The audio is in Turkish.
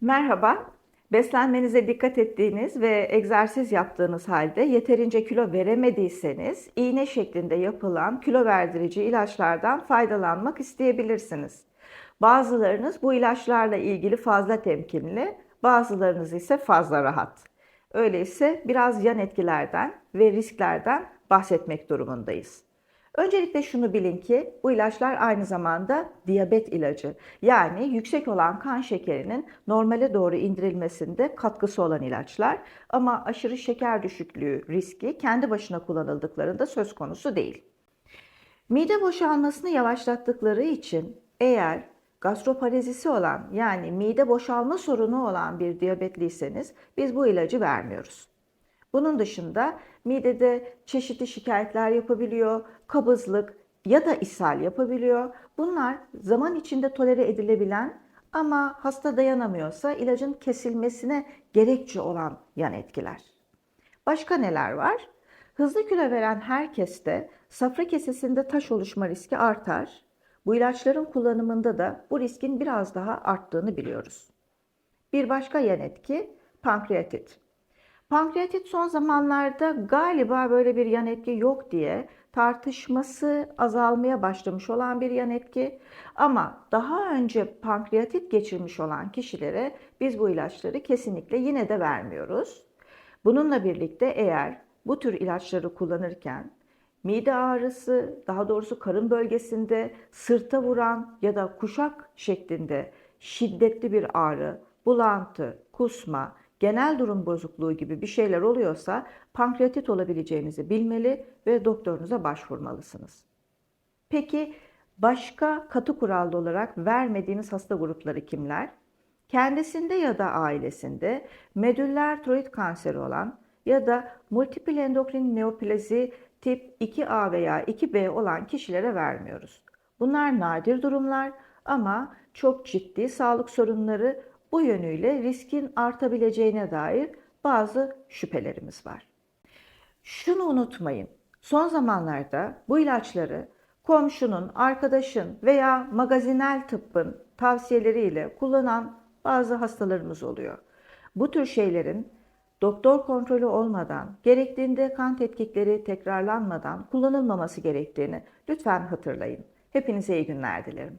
Merhaba. Beslenmenize dikkat ettiğiniz ve egzersiz yaptığınız halde yeterince kilo veremediyseniz iğne şeklinde yapılan kilo verdirici ilaçlardan faydalanmak isteyebilirsiniz. Bazılarınız bu ilaçlarla ilgili fazla temkinli, bazılarınız ise fazla rahat. Öyleyse biraz yan etkilerden ve risklerden bahsetmek durumundayız. Öncelikle şunu bilin ki bu ilaçlar aynı zamanda diyabet ilacı. Yani yüksek olan kan şekerinin normale doğru indirilmesinde katkısı olan ilaçlar. Ama aşırı şeker düşüklüğü riski kendi başına kullanıldıklarında söz konusu değil. Mide boşalmasını yavaşlattıkları için eğer gastroparezisi olan yani mide boşalma sorunu olan bir diyabetliyseniz biz bu ilacı vermiyoruz. Bunun dışında midede çeşitli şikayetler yapabiliyor, kabızlık ya da ishal yapabiliyor. Bunlar zaman içinde tolere edilebilen ama hasta dayanamıyorsa ilacın kesilmesine gerekçe olan yan etkiler. Başka neler var? Hızlı kilo veren herkeste safra kesesinde taş oluşma riski artar. Bu ilaçların kullanımında da bu riskin biraz daha arttığını biliyoruz. Bir başka yan etki pankreatit. Pankreatit son zamanlarda galiba böyle bir yan etki yok diye tartışması azalmaya başlamış olan bir yan etki. Ama daha önce pankreatit geçirmiş olan kişilere biz bu ilaçları kesinlikle yine de vermiyoruz. Bununla birlikte eğer bu tür ilaçları kullanırken mide ağrısı, daha doğrusu karın bölgesinde sırta vuran ya da kuşak şeklinde şiddetli bir ağrı, bulantı, kusma, genel durum bozukluğu gibi bir şeyler oluyorsa pankreatit olabileceğinizi bilmeli ve doktorunuza başvurmalısınız. Peki başka katı kurallı olarak vermediğiniz hasta grupları kimler? Kendisinde ya da ailesinde medüller tiroid kanseri olan ya da multiple endokrin neoplazi tip 2A veya 2B olan kişilere vermiyoruz. Bunlar nadir durumlar ama çok ciddi sağlık sorunları bu yönüyle riskin artabileceğine dair bazı şüphelerimiz var. Şunu unutmayın. Son zamanlarda bu ilaçları komşunun, arkadaşın veya magazinel tıbbın tavsiyeleriyle kullanan bazı hastalarımız oluyor. Bu tür şeylerin doktor kontrolü olmadan, gerektiğinde kan tetkikleri tekrarlanmadan kullanılmaması gerektiğini lütfen hatırlayın. Hepinize iyi günler dilerim.